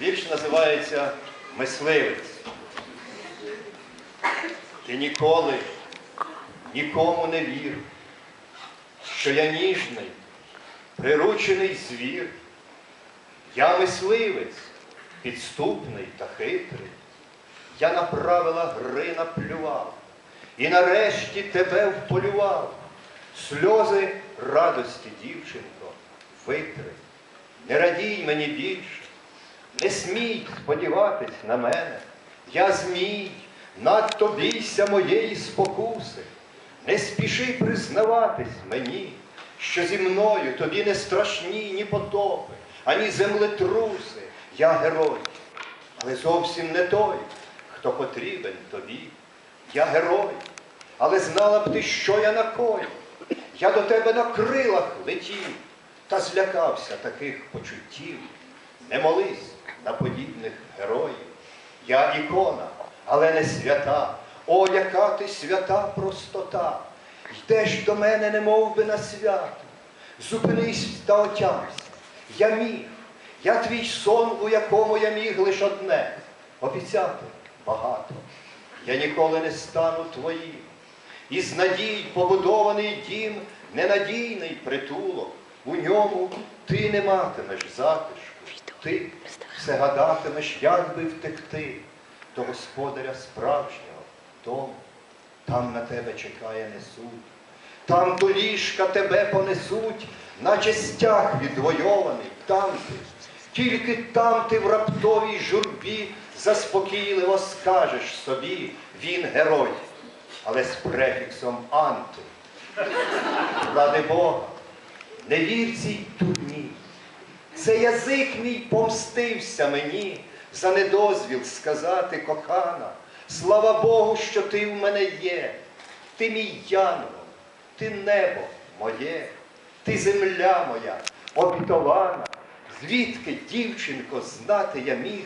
Вірш називається Мисливець. Ти ніколи нікому не вір, що я ніжний, приручений звір. Я мисливець, підступний та хитрий. Я на правила гри наплював і нарешті тебе вполював. Сльози радості, дівчинко, витри. Не радій мені більше, не смій сподіватись на мене. Я змій, надто бійся моєї спокуси. Не спіши признаватись мені, що зі мною тобі не страшні ні потопи, ані землетруси. Я герой, але зовсім не той, хто потрібен тобі. Я герой, але знала б ти, що я накою. Я до тебе на крилах летів, та злякався таких почуттів. Не молись на подібних героїв. Я ікона, але не свята. О, яка ти свята простота. Йдеш до мене, не мов би на свято. Зупинись та отямся. Я міг, я твій сон, у якому я міг лиш одне обіцяти багато. Я ніколи не стану твоїм. Із надій побудований дім, ненадійний притулок. У ньому ти не матимеш затишку, ти все гадатимеш, як би втекти до господаря справжнього дому. Там на тебе чекає несуть, там до ліжка тебе понесуть, наче стяг відвойований, там ти, тільки там ти в раптовій журбі заспокійливо скажеш собі, він герой, але з префіксом анти. Ради Бога, не вір цій турні. Це язик мій помстився мені за недозвіл сказати кохана. Слава Богу, що ти в мене є. Ти мій янгол, ти небо моє, ти земля моя, обітована. Звідки, дівчинко, знати я міг,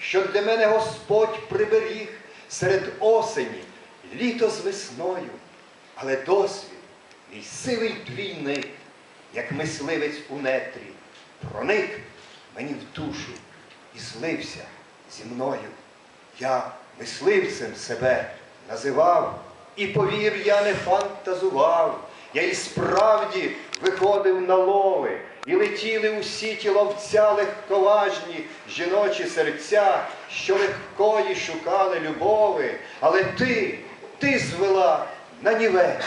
що для мене Господь приберіг серед осені, літо з весною, але досвід, мій сивий двійник, як мисливець у нетрі, проник мені в душу і злився зі мною. Я мисливцем себе називав, і повір, я не фантазував. Я і справді виходив на лови, і летіли усі ті ловця легковажні жіночі серця, що легкої шукали любови. Але ти, ти звела на нівець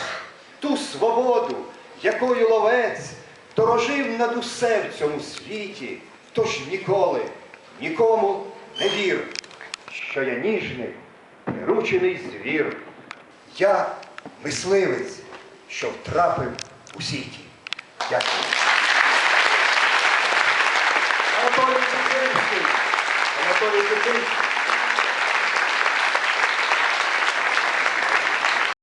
ту свободу, якою ловець дорожив над усе в цьому світі, тож ніколи, нікому не вір, що я ніжний, приручений звір. Я мисливець, що втрапив у сіті. Дякую. Анатолій.